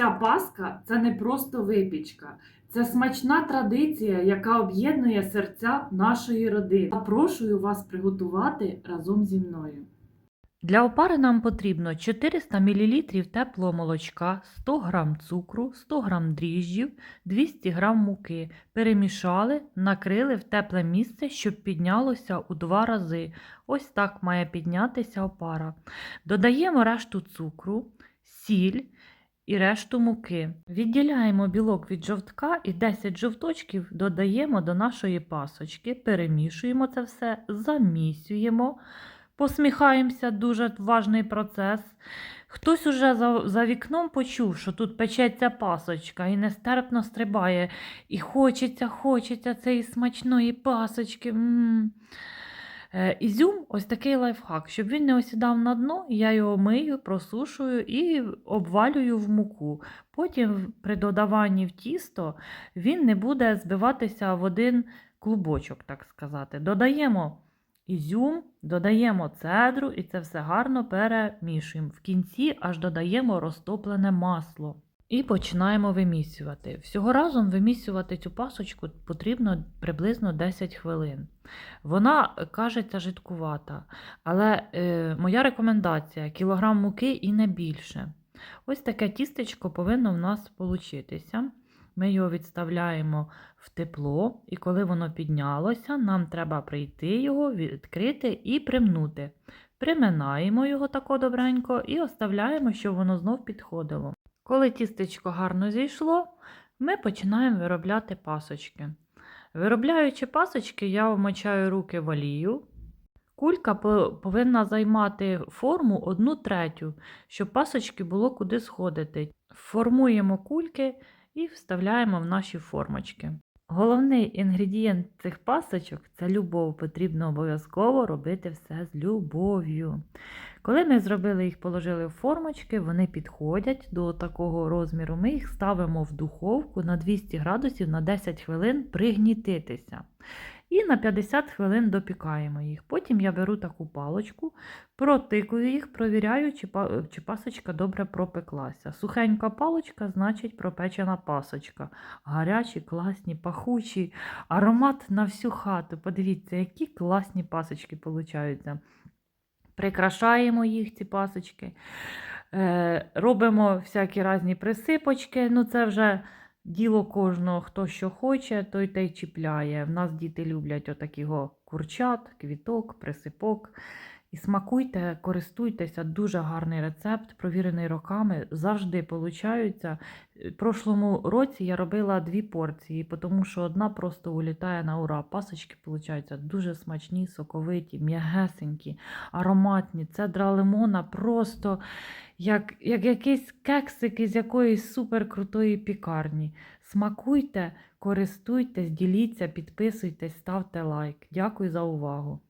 Ця паска це не просто випічка, це смачна традиція, яка об'єднує серця нашої родини. Запрошую вас приготувати разом зі мною. Для опари нам потрібно 400 мл теплого молочка, 100 г цукру, 100 г дріжджів, 200 г муки. Перемішали, накрили в тепле місце, щоб піднялося у два рази. Ось так має піднятися опара. Додаємо решту цукру, сіль і решту муки. Відділяємо білок від жовтка і 10 жовточків додаємо до нашої пасочки, перемішуємо це все, замісюємо. Посміхаємося, дуже важний процес. Хтось уже за, за вікном почув, що тут печеться пасочка і нестерпно стрибає. І хочеться, хочеться цієї смачної пасочки. М. Е, Ізюм ось такий лайфхак. Щоб він не осідав на дно, я його мию, просушую і обвалюю в муку. Потім при додаванні в тісто він не буде збиватися в один клубочок, так сказати. Додаємо ізюм, додаємо цедру і це все гарно перемішуємо. В кінці аж додаємо розтоплене масло. І починаємо вимісювати. Всього разом вимісювати цю пасочку потрібно приблизно 10 хвилин. Вона е, кажеться жидкувата, але е, моя рекомендація кілограм муки і не більше. Ось таке тістечко повинно в нас получитися. Ми його відставляємо в тепло, і коли воно піднялося, нам треба прийти його, відкрити і примнути. Приминаємо його тако добренько і оставляємо, щоб воно знов підходило. Коли тістечко гарно зійшло, ми починаємо виробляти пасочки. Виробляючи пасочки, я вмочаю руки в олію. Кулька повинна займати форму 1 третю, щоб пасочки було куди сходити. Формуємо кульки і вставляємо в наші формочки. Головний інгредієнт цих пасочок це любов. Потрібно обов'язково робити все з любов'ю. Коли ми зробили їх, положили в формочки, вони підходять до такого розміру. Ми їх ставимо в духовку на 200 градусів на 10 хвилин пригнітитися. І на 50 хвилин допікаємо їх. Потім я беру таку палочку, протикую їх, провіряю, чи, пасочка добре пропеклася. Сухенька палочка значить пропечена пасочка. Гарячі, класні, пахучі, аромат на всю хату. Подивіться, які класні пасочки получаються. Прикрашаємо їх, ці пасочки. Е, робимо всякі різні присипочки. Ну, це вже діло кожного, хто що хоче, той те й чіпляє. В нас діти люблять отакого курчат, квіток, присипок. І смакуйте, користуйтеся, дуже гарний рецепт, провірений роками, завжди получаються. В прошлому році я робила дві порції, тому що одна просто улітає на ура. Пасочки получаються дуже смачні, соковиті, м'ягесенькі, ароматні. Цедра лимона просто як, як якийсь кексик із якоїсь суперкрутої пікарні. Смакуйте, користуйтесь, діліться, підписуйтесь, ставте лайк. Дякую за увагу.